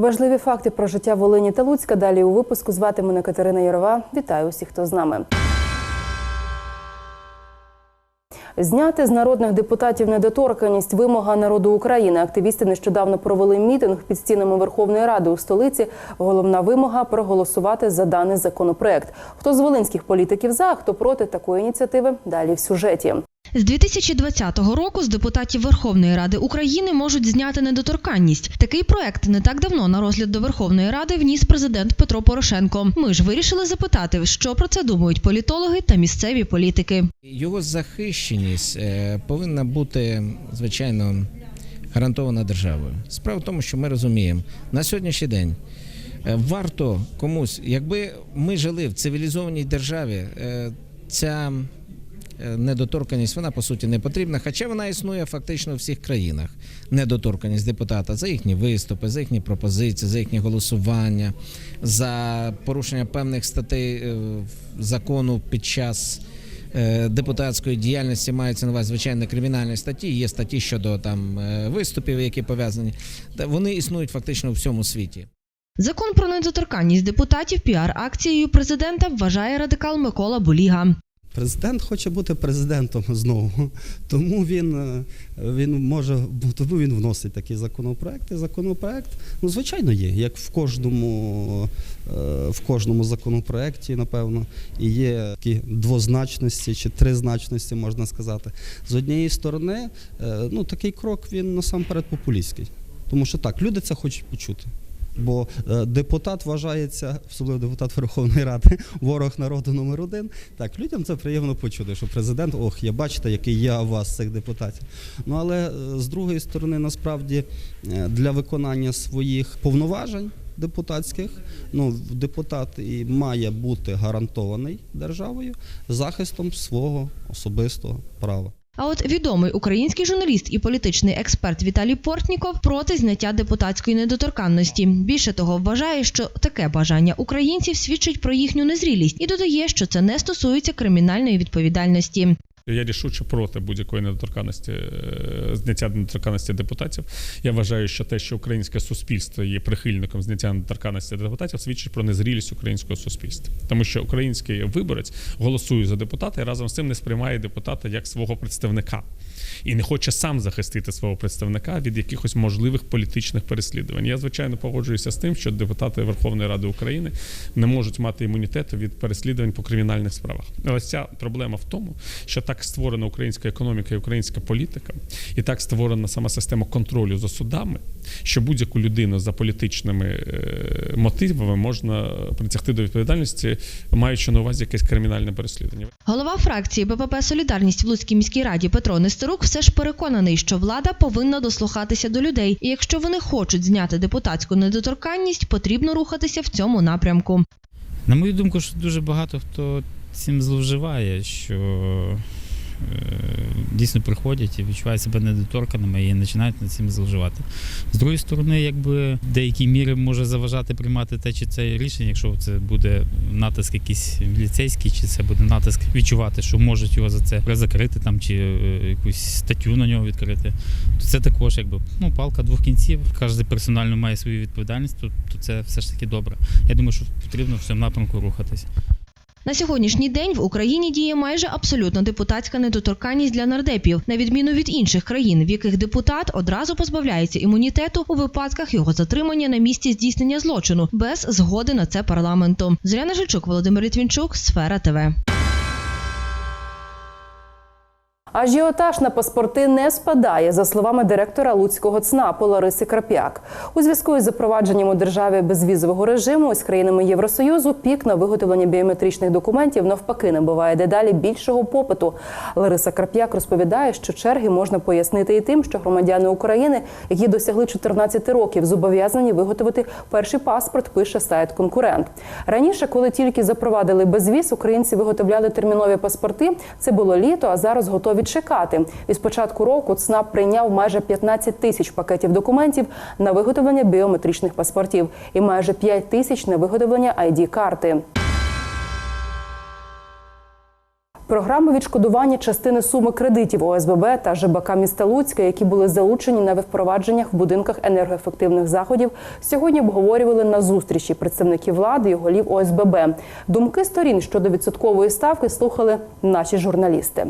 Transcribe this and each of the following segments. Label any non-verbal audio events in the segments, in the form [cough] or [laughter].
Важливі факти про життя Волині та Луцька. Далі у випуску звати мене Катерина Ярова. Вітаю усіх, хто з нами. Зняти з народних депутатів недоторканність вимога народу України. Активісти нещодавно провели мітинг під стінами Верховної Ради у столиці. Головна вимога проголосувати за даний законопроект. Хто з волинських політиків за, хто проти такої ініціативи? Далі в сюжеті. З 2020 року з депутатів Верховної Ради України можуть зняти недоторканність. Такий проект не так давно на розгляд до Верховної Ради вніс президент Петро Порошенко. Ми ж вирішили запитати, що про це думають політологи та місцеві політики. Його захищеність е, повинна бути звичайно гарантована державою. Справа в тому, що ми розуміємо, на сьогоднішній день е, варто комусь, якби ми жили в цивілізованій державі, е, ця е, недоторканність вона по суті не потрібна, хоча вона існує фактично у всіх країнах. Недоторканність депутата за їхні виступи, за їхні пропозиції, за їхні голосування, за порушення певних статей е, закону під час е, депутатської діяльності мається на увазі звичайно кримінальні статті. Є статті щодо там виступів, які пов'язані. Вони існують фактично у всьому світі. Закон про недоторканність депутатів піар-акцією президента вважає радикал Микола Буліга. Президент хоче бути президентом знову, тому він, е, він може тому він вносить такий законопроект. І законопроект, ну звичайно, є, як в кожному, е, в кожному законопроекті, напевно, і є такі двозначності чи тризначності, можна сказати. З однієї сторони, е, ну такий крок він насамперед популістський, тому що так, люди це хочуть почути. Бо е, депутат вважається, особливо депутат Верховної Ради, [laughs] ворог народу номер один. Так, людям це приємно почути, що президент, ох, я бачите, який я у вас цих депутатів. Ну але е, з другої сторони, насправді, е, для виконання своїх повноважень депутатських, ну депутат і має бути гарантований державою захистом свого особистого права. А от відомий український журналіст і політичний експерт Віталій Портніков проти зняття депутатської недоторканності. Більше того, вважає, що таке бажання українців свідчить про їхню незрілість і додає, що це не стосується кримінальної відповідальності. Я рішуче проти будь-якої недоторканності е, зняття недоторканності депутатів. Я вважаю, що те, що українське суспільство є прихильником зняття недоторканності депутатів, свідчить про незрілість українського суспільства, тому що український виборець голосує за депутата і разом з цим не сприймає депутата як свого представника і не хоче сам захистити свого представника від якихось можливих політичних переслідувань. Я звичайно погоджуюся з тим, що депутати Верховної Ради України не можуть мати імунітету від переслідувань по кримінальних справах. Але ця проблема в тому, що так створена українська економіка і українська політика, і так створена сама система контролю за судами, що будь-яку людину за політичними е, мотивами можна притягти до відповідальності, маючи на увазі якесь кримінальне переслідування. Голова фракції БПП Солідарність в Луцькій міській раді Петро Нестерук все ж переконаний, що влада повинна дослухатися до людей, і якщо вони хочуть зняти депутатську недоторканність, потрібно рухатися в цьому напрямку. На мою думку, що дуже багато хто цим зловживає, що е, дійсно приходять і відчувають себе недоторканими і починають над цим зловживати. З другої сторони, якби в деякій мірі може заважати приймати те чи це рішення, якщо це буде натиск якийсь міліцейський, чи це буде натиск відчувати, що можуть його за це закрити там, чи е, якусь статтю на нього відкрити, то це також якби ну, палка двох кінців. Кожен персонально має свою відповідальність, то, то це все ж таки добре. Я думаю, що потрібно в цьому напрямку рухатись. На сьогоднішній день в Україні діє майже абсолютно депутатська недоторканність для нардепів, на відміну від інших країн, в яких депутат одразу позбавляється імунітету у випадках його затримання на місці здійснення злочину без згоди на це парламенту. Зряна Жильчук, Володимир Літвінчук, Сфера ТВ. Ажіотаж на паспорти не спадає, за словами директора Луцького ЦНАПу Лариси Крап'як. У зв'язку із запровадженням у державі безвізового режиму з країнами Євросоюзу пік на виготовлення біометричних документів навпаки набуває дедалі більшого попиту. Лариса Крап'як розповідає, що черги можна пояснити і тим, що громадяни України, які досягли 14 років, зобов'язані виготовити перший паспорт. Пише сайт конкурент. Раніше, коли тільки запровадили безвіз, українці виготовляли термінові паспорти. Це було літо, а зараз готові чекати. І з початку року ЦНАП прийняв майже 15 тисяч пакетів документів на виготовлення біометричних паспортів і майже 5 тисяч на виготовлення id карти Програми відшкодування частини суми кредитів ОСББ та ЖБК міста Луцька, які були залучені на впровадженнях в будинках енергоефективних заходів, сьогодні обговорювали на зустрічі представників влади і голів ОСББ. Думки сторін щодо відсоткової ставки слухали наші журналісти.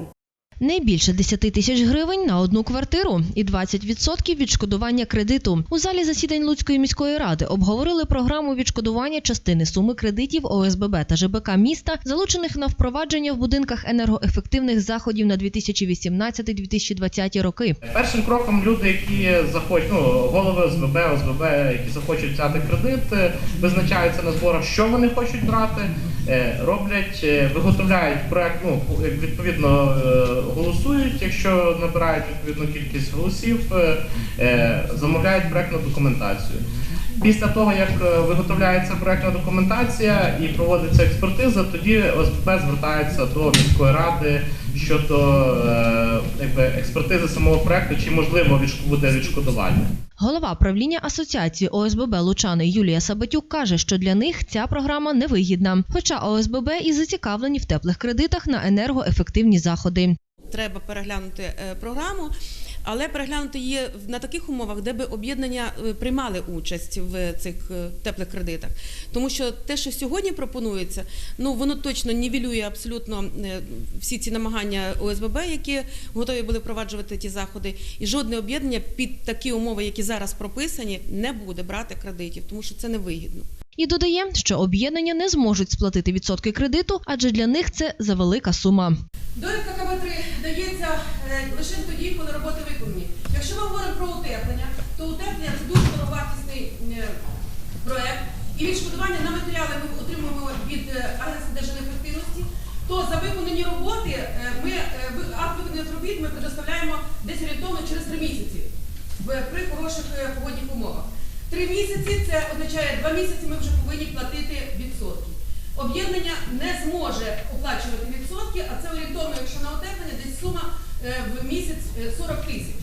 Не більше 10 тисяч гривень на одну квартиру і 20% відшкодування кредиту. У залі засідань Луцької міської ради обговорили програму відшкодування частини суми кредитів ОСББ та ЖБК міста, залучених на впровадження в будинках енергоефективних заходів на 2018-2020 роки. Першим кроком люди, які захочуть, ну голови ОСББ, ОСББ, які захочуть взяти кредит, е, визначаються на зборах, що вони хочуть брати, е, роблять, е, виготовляють проект. Ну відповідно голосують, якщо набирають відповідну кількість голосів, е, е, замовляють проектну документацію. Після того, як е, виготовляється проектна документація і проводиться експертиза, тоді ОСББ звертається до міської ради щодо якби, експертизи самого проекту, чи можливо буде відшкодування. Голова правління асоціації ОСББ Лучани Юлія Сабатюк каже, що для них ця програма невигідна. Хоча ОСББ і зацікавлені в теплих кредитах на енергоефективні заходи. Треба переглянути е, програму, але переглянути її в- на таких умовах, де би об'єднання е, приймали участь в цих е, теплих кредитах. Тому що те, що сьогодні пропонується, ну воно точно нівелює абсолютно всі ці намагання ОСББ, які готові були впроваджувати ті заходи, і жодне об'єднання під такі умови, які зараз прописані, не буде брати кредитів, тому що це невигідно. І додає, що об'єднання не зможуть сплатити відсотки кредиту, адже для них це завелика сума. Довідка КБ3 дається е, лише тоді, коли роботи виконані. Якщо ми говоримо про утеплення, то утеплення це дуже дороговартісний е, проект, і відшкодування на матеріали ми отримуємо від е, Агентства держенефективності, то за виконані роботи е, ми акт виконаних робіт ми предоставляємо десь орієнтовно через три місяці при хороших погодних умовах. Три місяці це означає два місяці ми вже повинні платити відсотки. Об'єднання не зможе оплачувати відсотки, а це орієнтовно, якщо на утеплення, десь сума в місяць е, 40 тисяч.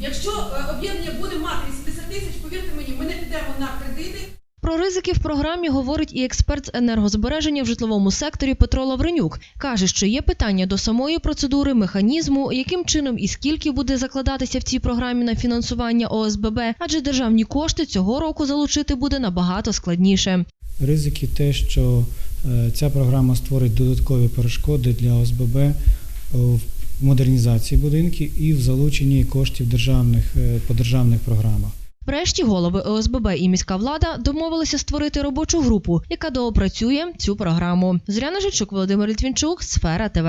Якщо е, об'єднання буде мати 80 тисяч, повірте мені, ми не підемо на кредити. Про ризики в програмі говорить і експерт з енергозбереження в житловому секторі Петро Лавренюк. Каже, що є питання до самої процедури, механізму, яким чином і скільки буде закладатися в цій програмі на фінансування ОСББ, адже державні кошти цього року залучити буде набагато складніше. Ризики те, що е, ця програма створить додаткові перешкоди для ОСББ е, модернізації будинків і в залученні коштів державних е, по державних програмах. Врешті голови ОСББ і міська влада домовилися створити робочу групу, яка доопрацює цю програму. Зоряна Жичук, Володимир Літвінчук, Сфера ТВ.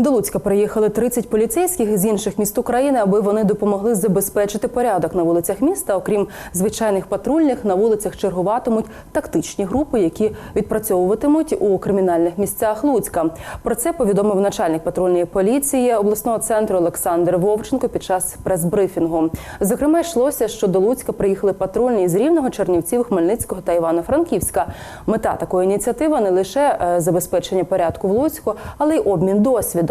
До Луцька приїхали 30 поліцейських з інших міст України, аби вони допомогли забезпечити порядок на вулицях міста. Окрім звичайних патрульних, на вулицях чергуватимуть тактичні групи, які відпрацьовуватимуть у кримінальних місцях Луцька. Про це повідомив начальник патрульної поліції обласного центру Олександр Вовченко під час прес-брифінгу. Зокрема, йшлося, що до Луцька приїхали патрульні з Рівного, Чернівців, Хмельницького та Івано-Франківська. Мета такої ініціативи не лише е, забезпечення порядку в Луцьку, але й обмін досвідом.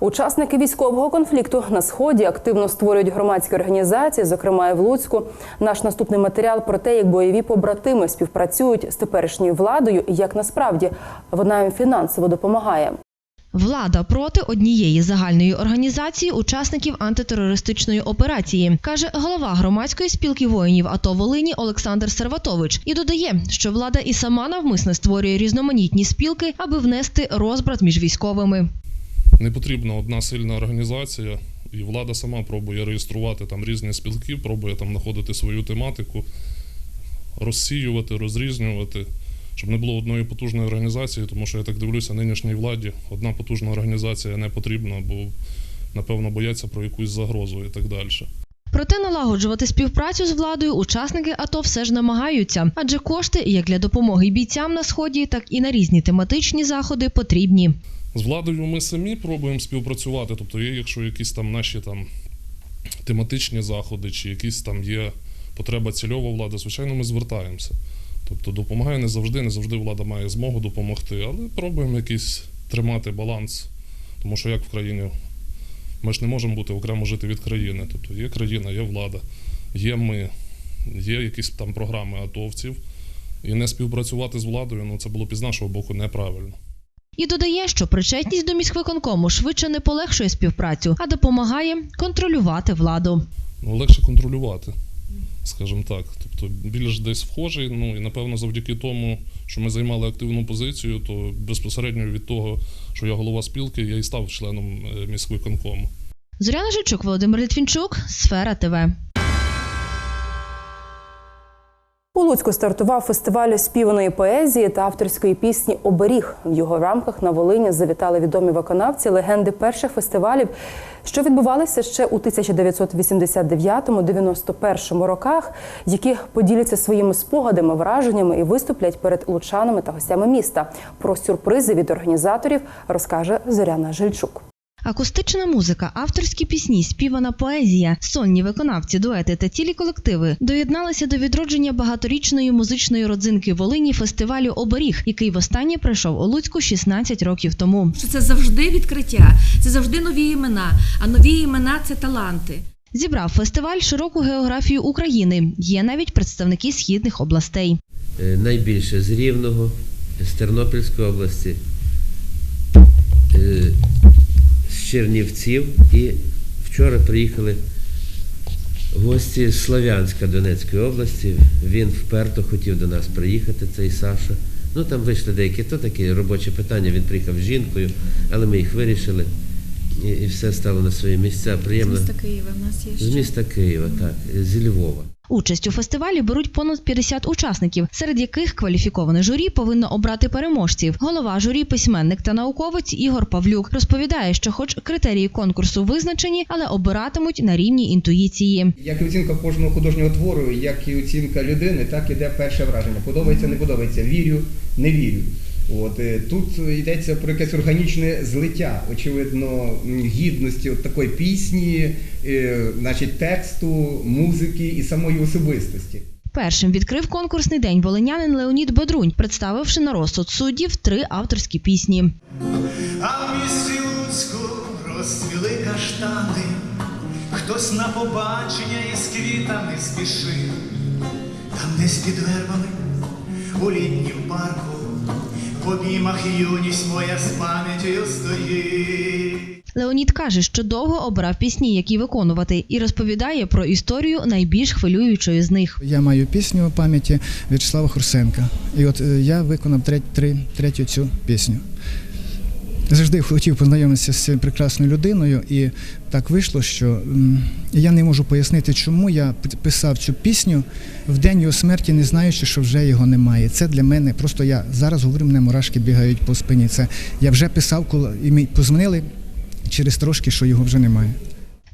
Учасники військового конфлікту на сході активно створюють громадські організації, зокрема і в Луцьку. Наш наступний матеріал про те, як бойові побратими співпрацюють з теперішньою владою і як насправді вона їм фінансово допомагає. Влада проти однієї загальної організації учасників антитерористичної операції, каже голова громадської спілки воїнів АТО Волині Олександр Серватович. І додає, що влада і сама навмисне створює різноманітні спілки, аби внести розбрат між військовими. Не потрібна одна сильна організація, і влада сама пробує реєструвати там різні спілки, пробує там знаходити свою тематику, розсіювати, розрізнювати, щоб не було одної потужної організації, тому що я так дивлюся, нинішній владі одна потужна організація не потрібна, бо напевно бояться про якусь загрозу і так далі. Проте налагоджувати співпрацю з владою учасники АТО все ж намагаються, адже кошти як для допомоги бійцям на сході, так і на різні тематичні заходи потрібні. З владою ми самі пробуємо співпрацювати. Тобто, є, якщо якісь там наші там тематичні заходи, чи якісь там є потреба цільова влади, звичайно, ми звертаємося. Тобто допомагає не завжди, не завжди влада має змогу допомогти, але пробуємо якийсь тримати баланс. Тому що як в країні ми ж не можемо бути окремо жити від країни. Тобто є країна, є влада, є ми, є якісь там програми атовців, І не співпрацювати з владою, ну це було б із нашого боку неправильно. І додає, що причетність до міськвиконкому швидше не полегшує співпрацю, а допомагає контролювати владу. Ну, легше контролювати, скажімо так. Тобто більш десь вхожий. Ну і напевно, завдяки тому, що ми займали активну позицію, то безпосередньо від того, що я голова спілки, я і став членом міської міськвиконкому. Зоряна Жичук, Володимир Літвінчук, Сфера ТВ. У Луцьку стартував фестиваль співаної поезії та авторської пісні Оберіг. В його рамках на Волині завітали відомі виконавці легенди перших фестивалів, що відбувалися ще у 1989-91 роках, які поділяться своїми спогадами, враженнями і виступлять перед лучанами та гостями міста. Про сюрпризи від організаторів розкаже Зоряна Жильчук. Акустична музика, авторські пісні, співана поезія, сольні виконавці, дуети та цілі колективи доєдналися до відродження багаторічної музичної родзинки Волині фестивалю Оберіг, який востаннє прийшов у Луцьку 16 років тому. це завжди відкриття, це завжди нові імена. А нові імена це таланти. Зібрав фестиваль широку географію України. Є навіть представники східних областей. Е, найбільше з Рівного, з Тернопільської області, е, з Чернівців і вчора приїхали гості з Слов'янська Донецької області. Він вперто хотів до нас приїхати, цей Саша. Ну там вийшли деякі то такі робочі питання. Він приїхав з жінкою, але ми їх вирішили. І, і все стало на свої місця. Приємно. З міста Києва в нас є З міста Києва, так, зі Львова. Участь у фестивалі беруть понад 50 учасників, серед яких кваліфіковане журі повинно обрати переможців. Голова журі, письменник та науковець Ігор Павлюк розповідає, що, хоч критерії конкурсу визначені, але обиратимуть на рівні інтуїції. Як і оцінка кожного художнього твору, як і оцінка людини, так іде перше враження. Подобається, не подобається, вірю, не вірю. От е, тут йдеться про якесь органічне злиття, очевидно, гідності от такої пісні, е, значить, тексту, музики і самої особистості. Першим відкрив конкурсний день волинянин Леонід Бедрунь, представивши на розсуд суддів три авторські пісні. А в місті Луцьку розцвіли каштани, хтось на побачення із квітами спішив, там десь під вербами у літнім парку, в обіймах юність моя з пам'яттю стоїть. Леонід каже, що довго обирав пісні, які виконувати, і розповідає про історію найбільш хвилюючої з них. Я маю пісню у пам'яті В'ячеслава Хурсенка. І от е, я виконав третю цю пісню. Завжди хотів познайомитися з цією прекрасною людиною, і так вийшло, що я не можу пояснити, чому я писав цю пісню в день його смерті, не знаючи, що вже його немає. Це для мене просто я зараз говорю, мене мурашки бігають по спині. Це я вже писав, коли і мені позвонили через трошки, що його вже немає.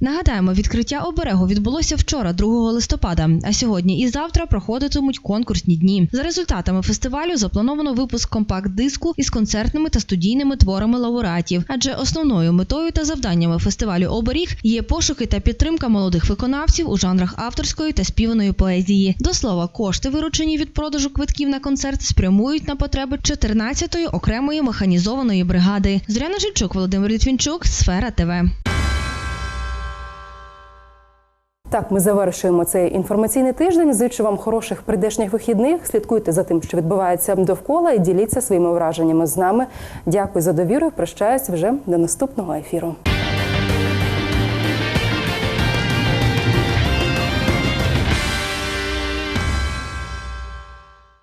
Нагадаємо, відкриття оберегу відбулося вчора, 2 листопада. А сьогодні і завтра проходитимуть конкурсні дні. За результатами фестивалю заплановано випуск компакт-диску із концертними та студійними творами лауреатів. Адже основною метою та завданнями фестивалю Оберіг є пошуки та підтримка молодих виконавців у жанрах авторської та співаної поезії. До слова, кошти, виручені від продажу квитків на концерт, спрямують на потреби 14-ї окремої механізованої бригади. Зоряна Жильчук, Володимир Літвінчук, Сфера ТВ. Так, ми завершуємо цей інформаційний тиждень. Зичу вам хороших прийдешніх вихідних. Слідкуйте за тим, що відбувається довкола, і діліться своїми враженнями з нами. Дякую за довіру. Прощаюсь вже до наступного ефіру.